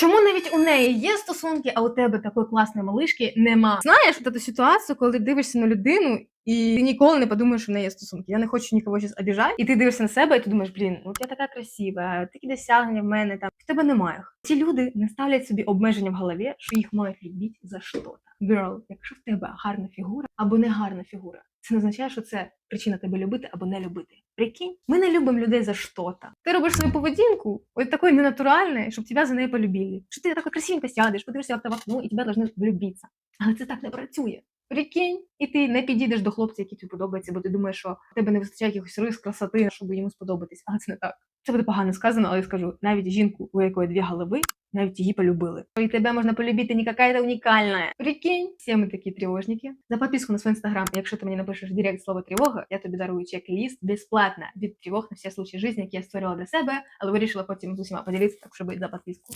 Чому навіть у неї є стосунки, а у тебе такої класної малишки нема? Знаєш, цю ситуацію, коли дивишся на людину. І ти ніколи не подумаєш, що в неї є стосунки. Я не хочу нікого зараз обіжати. І ти дивишся на себе, і ти думаєш, блін, ну я така красива, такі досягнення в мене там. В тебе немає. Ці люди не ставлять собі обмеження в голові, що їх мають любити за що-то. Girl, якщо в тебе гарна фігура або не гарна фігура, це не означає, що це причина тебе любити або не любити. Прикинь, ми не любимо людей за що-то. Ти робиш свою поведінку, ось такою ненатуральною, щоб тебе за неї полюбили. Що ти так красивенько сядеш, подивишся в окно, і тебе должны влюбитися. Але це так не працює. Прикинь, і ти не підійдеш до хлопця, який тобі подобається, бо ти думаєш, що в тебе не вистачає якихось рис, красоти, щоб йому сподобатись. Але це не так. Це буде погано сказано, але я скажу, навіть жінку, у якої дві голови, навіть її полюбили. І тебе можна полюбити не какая-то унікальна. Прикинь, всі ми такі тривожники. За підписку на свій інстаграм, якщо ти мені напишеш в директ слово тривога, я тобі дарую чек-ліст безплатно від тривог на всі случаї життя, які я створила для себе, але вирішила потім з усіма поділитися, так що будь за підписку.